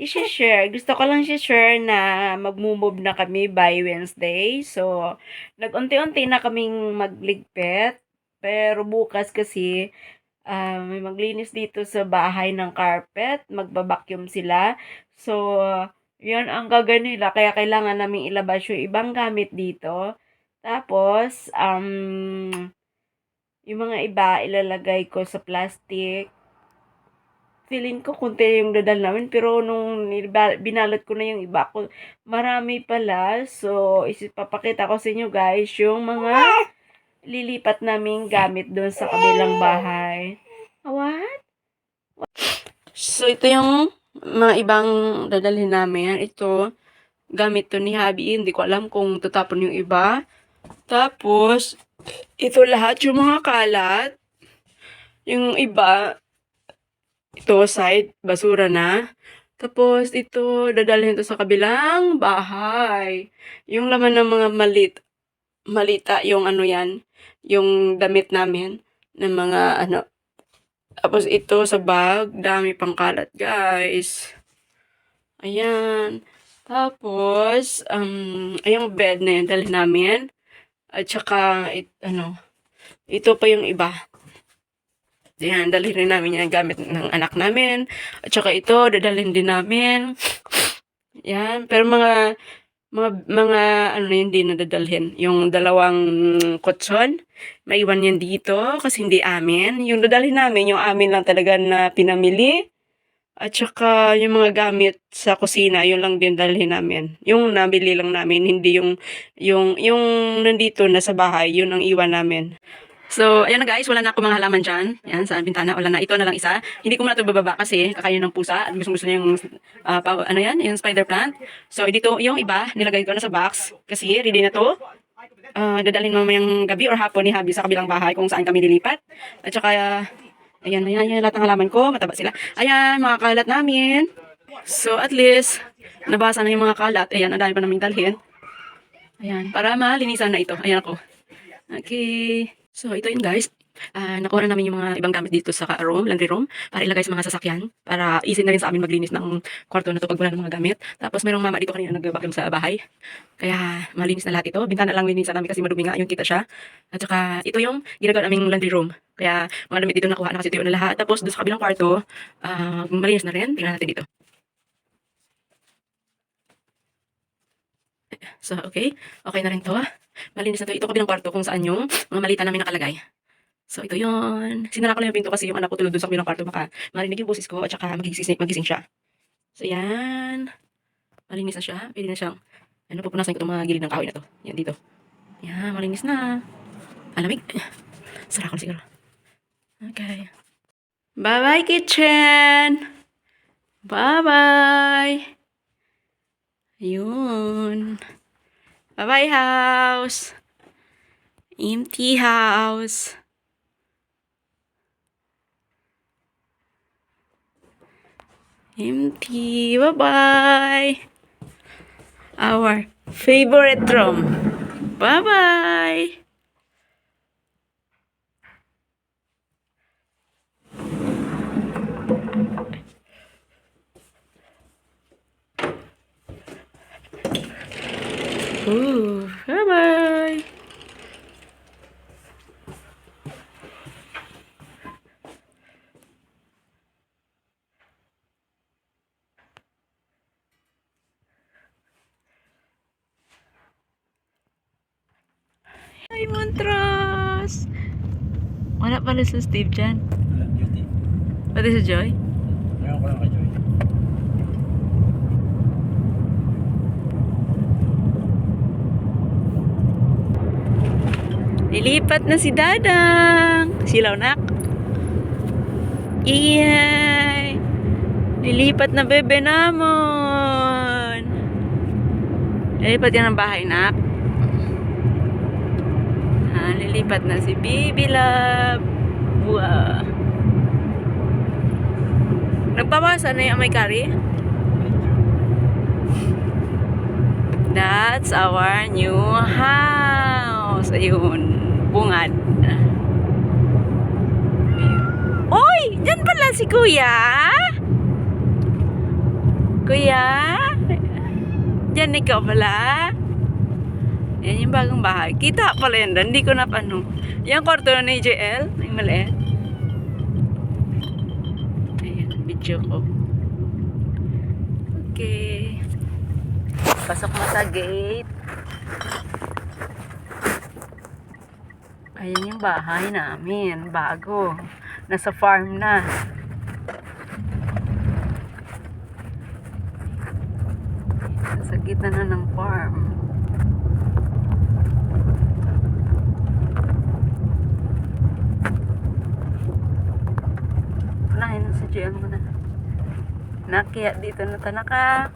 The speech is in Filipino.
i-share. Gusto ko lang i-share na mag-move na kami by Wednesday. So, nag-unti-unti na kaming magligpit. Pero bukas kasi, ah, may maglinis dito sa bahay ng carpet. Magbabacuum sila. So, yun ang gagawin nila. Kaya kailangan namin ilabas yung ibang gamit dito. Tapos, um, yung mga iba, ilalagay ko sa plastic. Feeling ko kunti yung dadal namin. Pero nung binalot ko na yung iba ko, marami pala. So, isipapakita ko sa inyo guys yung mga lilipat naming gamit doon sa kabilang bahay. What? So, ito yung mga ibang dadalhin namin. Ito, gamit to ni Habi. Hindi ko alam kung tutapon yung iba. Tapos, ito lahat yung mga kalat. Yung iba, ito side, basura na. Tapos, ito, dadalhin to sa kabilang bahay. Yung laman ng mga malit, malita, yung ano yan, yung damit namin, ng mga ano. Tapos, ito sa bag, dami pang kalat, guys. Ayan. Tapos, um, ayong bed na yan, dalhin namin. At saka, it, ano, ito pa yung iba. Yan, dalhin rin namin yan gamit ng anak namin. At saka ito, dadalhin din namin. Yan, pero mga, mga, mga, ano na yun, di na dadalhin. Yung dalawang kotson, maiwan yan dito kasi hindi amin. Yung dadalhin namin, yung amin lang talaga na pinamili. At saka yung mga gamit sa kusina, yun lang din dalhin namin. Yung nabili lang namin, hindi yung yung yung nandito na sa bahay, yun ang iwan namin. So, ayan na guys, wala na ako mga halaman dyan. Yan, sa bintana, wala na. Ito na lang isa. Hindi ko muna ito bababa kasi kakain ng pusa. At gusto gusto niya yung, ah, pa- ano yan, yung spider plant. So, dito, yung iba, nilagay ko na sa box. Kasi ready na to. Ah, dadalhin mamayang gabi or hapon ni Habi sa kabilang bahay kung saan kami lilipat. At saka, ayan, ayan, ayan, lahat ng halaman ko. Mataba sila. Ayan, mga kalat namin. So, at least, nabasa na yung mga kalat. Ayan, ang dami pa namin dalhin. Ayan, para malinisan na ito. Ayan ako. Okay. So, ito yun guys. Ah, nakuha na namin yung mga ibang gamit dito sa room, laundry room, para ilagay sa mga sasakyan, para easy na rin sa amin maglinis ng kwarto na to pag wala ng mga gamit. Tapos, merong mama dito kanina nag-vacuum sa bahay. Kaya, malinis na lahat ito. Bintana lang linisan namin kasi madumi nga yung kita siya. At saka, ito yung ginagawa naming laundry room. Kaya, mga damit dito nakuha na kasi tuyo na lahat. Tapos, doon sa kabilang kwarto, ah, malinis na rin. Tingnan natin dito. So, okay. Okay na rin to. Malinis na to. Ito kabilang kwarto kung saan yung mga malita namin nakalagay. So, ito yun. Sinara ko lang yung pinto kasi yung anak ko tulog doon sa kabilang kwarto. Baka marinig yung boses ko at saka magising, magising siya. So, yan. Malinis na siya. Pwede na siyang, ano, pupunasan ko itong mga gilid ng kahoy na to. Yan, dito. Yan, malinis na. Alamig. Sara ko siguro. Okay. Bye-bye, kitchen! Bye-bye! Ayun. Bye-bye, house! Empty house. Empty. Bye-bye. Our favorite room. Bye-bye. Ooh, bye-bye. Hi, Montros! Wala pala sa Steve dyan. Duty. Pati sa Joy? Ngayon ko lang kay Joy. Lilipat na si Dadang. Silaw nak. Iyay. Lilipat na bebe namon. Lilipat yan ang bahay nak. Ah, lilipat na si Baby Love. Wow. Nagpapasa na yung may kari? That's our new house. Ayun, bungad. Oy! Diyan pala si Kuya! Kuya? Diyan ikaw pala? Yan yung bagong bahay. Kita pala yan doon. Hindi ko na ano. Yan kwarto ni JL. Yung maliit. Ayan, video ko. Okay. Pasok mo sa gate. Ayan yung bahay namin. Bago. Nasa farm na. Nasa gitna na ng farm. Unahin na JL mo na. Nakiya dito na tanaka.